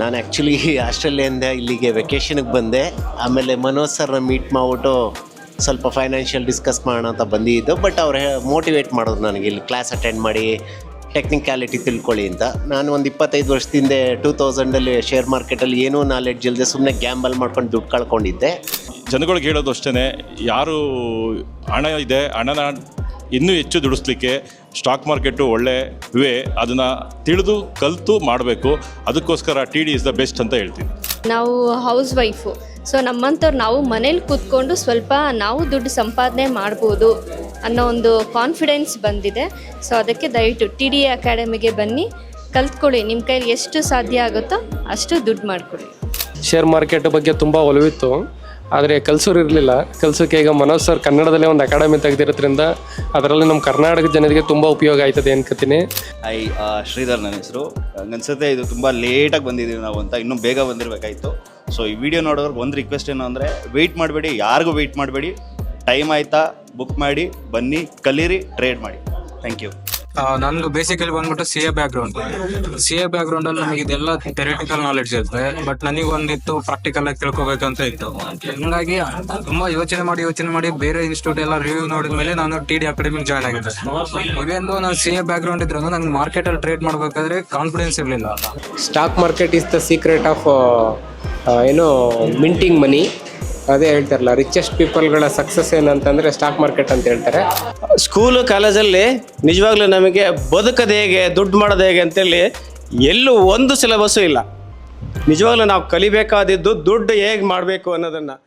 ನಾನು ಆ್ಯಕ್ಚುಲಿ ಆಸ್ಟ್ರೇಲಿಯಿಂದ ಇಲ್ಲಿಗೆ ವೆಕೇಷನ್ಗೆ ಬಂದೆ. ಆಮೇಲೆ ಮನೋಜ್ ಸರ್ನ ಮೀಟ್ ಮಾಡಿಬಿಟ್ಟು ಸ್ವಲ್ಪ ಫೈನಾನ್ಷಿಯಲ್ ಡಿಸ್ಕಸ್ ಮಾಡೋಣ ಅಂತ ಬಂದಿದ್ದು. ಬಟ್ ಅವ್ರು ಮೋಟಿವೇಟ್ ಮಾಡೋದು ನನಗೆ ಇಲ್ಲಿ ಕ್ಲಾಸ್ ಅಟೆಂಡ್ ಮಾಡಿ ಟೆಕ್ನಿಕ್ಯಾಲಿಟಿ ತಿಳ್ಕೊಳ್ಳಿ ಅಂತ. ನಾನು ಒಂದು ಇಪ್ಪತ್ತೈದು ವರ್ಷದಿಂದ ಟೂ ತೌಸಂಡಲ್ಲಿ ಶೇರ್ ಮಾರ್ಕೆಟಲ್ಲಿ ಏನೂ ನಾಲೆಡ್ಜ್ ಇಲ್ಲದೆ ಸುಮ್ಮನೆ ಗ್ಯಾಂಬಲ್ ಮಾಡ್ಕೊಂಡು ದುಡ್ಡು ಕಳ್ಕೊಂಡಿದ್ದೆ. ಜನಗಳಿಗೆ ಹೇಳೋದು ಅಷ್ಟೇ ಯಾರು ಹಣ ಇದೆ, ಹಣನ ಇನ್ನೂ ಹೆಚ್ಚು ದುಡಿಸ್ಲಿಕ್ಕೆ ಸ್ಟಾಕ್ ಮಾರ್ಕೆಟು ಒಳ್ಳೆ ವೇ ಅದನ್ನು ತಿಳಿದು ಕಲಿತು ಮಾಡಬೇಕು. ಅದಕ್ಕೋಸ್ಕರ T D is the best ಅಂತ ಹೇಳ್ತೀನಿ. ನಾವು ಹೌಸ್ ವೈಫು ಸೊ ನಮ್ಮಂಥವ್ರು ನಾವು ಮನೇಲಿ ಕೂತ್ಕೊಂಡು ಸ್ವಲ್ಪ ನಾವು ದುಡ್ಡು ಸಂಪಾದನೆ ಮಾಡ್ಬೋದು ಅನ್ನೋ ಒಂದು ಕಾನ್ಫಿಡೆನ್ಸ್ ಬಂದಿದೆ. ಸೊ ಅದಕ್ಕೆ ದಯವಿಟ್ಟು ಟಿ ಡಿ ಅಕಾಡೆಮಿಗೆ ಬನ್ನಿ. ಕಲ್ತ್ಕೊಳ್ಳಿ. ನಿಮ್ಮ ಕೈಲಿ ಎಷ್ಟು ಸಾಧ್ಯ ಆಗುತ್ತೋ ಅಷ್ಟು ದುಡ್ಡು ಮಾಡ್ಕೊಳ್ಳಿ. ಶೇರ್ ಮಾರ್ಕೆಟ್ ಬಗ್ಗೆ ತುಂಬ ಒಲವಿತ್ತು. ಆದರೆ ಕಲ್ಸೋರು ಇರಲಿಲ್ಲ. ಕಲ್ಸೋಕೆ ಈಗ ಮನೋಜ್ ಸರ್ ಕನ್ನಡದಲ್ಲೇ ಒಂದು ಅಕಾಡೆಮಿ ತೆಗೆದಿರೋದ್ರಿಂದ ಅದರಲ್ಲಿ ನಮ್ಮ ಕರ್ನಾಟಕ ಜನರಿಗೆ ತುಂಬ ಉಪಯೋಗ ಆಯ್ತದೆ ಅನ್ಕೋತೀನಿ. ಐ ಶ್ರೀಧರ್ ನನ್ನ ಹೆಸರು. ಅನ್ಸುತ್ತೆ ಇದು ತುಂಬ ಲೇಟಾಗಿ ಬಂದಿದ್ದೀವಿ ನಾವು ಅಂತ ಇನ್ನೂ ಬೇಗ ಬಂದಿರಬೇಕಾಯ್ತು. ಸೊ ಈ ವಿಡಿಯೋ ನೋಡೋರ್ಗೆ ಒಂದು ರಿಕ್ವೆಸ್ಟ್ ಏನು ಅಂದರೆ ವೆಯ್ಟ್ ಮಾಡಬೇಡಿ, ಯಾರಿಗೂ ವೆಯ್ಟ್ ಮಾಡಬೇಡಿ. ಟೈಮ್ ಆಯಿತಾ ಬುಕ್ ಮಾಡಿ, ಬನ್ನಿ, ಕಲೀರಿ ಟ್ರೇಡ್ ಮಾಡಿ. ಥ್ಯಾಂಕ್ ಯು ನಂದು ಬೇಸಿಕಲಿ ಬಂದ್ಬಿಟ್ಟು C A background C A background ಅಲ್ಲಿ ನಮಗೆ ಇದೆಲ್ಲ ಥೆರಟಿಕಲ್ ನಾಲೆಡ್ಜ್ ಇರುತ್ತೆ ಬಟ್ ನನಗೆ ಒಂದಿತ್ತು ಪ್ರಾಕ್ಟಿಕಲ್ ಆಗಿ ತಿಳ್ಕೊಬೇಕಂತ ಇತ್ತು. ಹಂಗಾಗಿ ತುಂಬಾ ಯೋಚನೆ ಮಾಡಿ ಯೋಚನೆ ಮಾಡಿ ಬೇರೆ ಇನ್ಸ್ಟಿಟ್ಯೂಟ್ ಎಲ್ಲ ರಿವ್ಯೂ ನೋಡಿದ ಮೇಲೆ ನಾನು ಟಿ ಡಿ ಅಕಾಡೆಮಿ ಜಾಯ್ನ್ ಆಗಿದ್ದೆ. ಇವೇನು ನಾನು ಸಿ ಎ ಬ್ಯಾಕ್ ಗ್ರೌಂಡ್ ಇದ್ರು ನಂಗೆ ಮಾರ್ಕೆಟ್ ಅಲ್ಲಿ ಟ್ರೇಡ್ ಮಾಡ್ಬೇಕಾದ್ರೆ ಕಾನ್ಫಿಡೆನ್ಸ್ ಇರಲಿಲ್ಲ. Stock market is the secret of ಏನು ಮಿಂಟಿಂಗ್ ಮನಿ ಅದೇ ಹೇಳ್ತಾರಲ್ಲ ರಿಚೆಸ್ಟ್ ಪೀಪಲ್ಗಳ ಸಕ್ಸಸ್ ಏನಂತಂದ್ರೆ ಸ್ಟಾಕ್ ಮಾರ್ಕೆಟ್ ಅಂತ ಹೇಳ್ತಾರೆ. ಸ್ಕೂಲು ಕಾಲೇಜಲ್ಲಿ ನಿಜವಾಗ್ಲೂ ನಮಗೆ ಬದುಕದ ಹೇಗೆ, ದುಡ್ಡು ಮಾಡೋದು ಹೇಗೆ ಅಂತೇಳಿ ಎಲ್ಲೂ ಒಂದು ಸಿಲೆಬಸ್ಸು ಇಲ್ಲ. ನಿಜವಾಗ್ಲೂ ನಾವು ಕಲಿಬೇಕಾದಿದ್ದು ದುಡ್ಡು ಹೇಗೆ ಮಾಡಬೇಕು ಅನ್ನೋದನ್ನು.